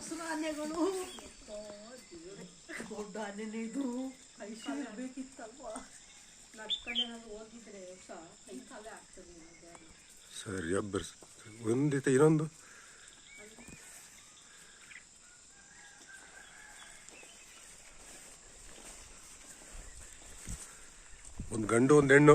ಹಸಿರು ಆನೆಗಳು ದೊಡ್ಡ ಆನೆನೇ ಇದು. ಐಶ್ವರ್ಯ ಇರಬೇಕಿತ್ತಲ್ವಾ ಹೋಗಿದ್ರೆ ಆಗ್ತದೆ ಸರಿ ಒಂದಿತ ಇನ್ನೊಂದು? ಒಂದು ಗಂಡು, ಒಂದು ಹೆಣ್ಣು.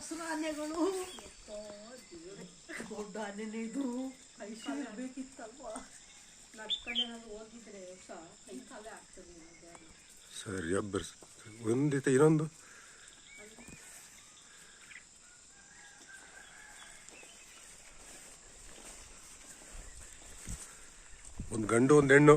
ದಸರಾ ಆನೆಗಳು ದೊಡ್ಡ ಆನೆನೇ ಇದು. ಐಶ್ವರ್ಯ ಕಾಲು ಬೇಕಿತ್ತಲ್ವಾ? ನಡ್ಕೊಂಡೆ ನಾನು ಹೋಗಿದ್ರೆ ಆಗ್ತದೆ ಸರಿ ಅಬ್ಬರ್ ಒಂದಿತ ಇನ್ನೊಂದು? ಒಂದು ಗಂಡು, ಒಂದು ಹೆಣ್ಣು.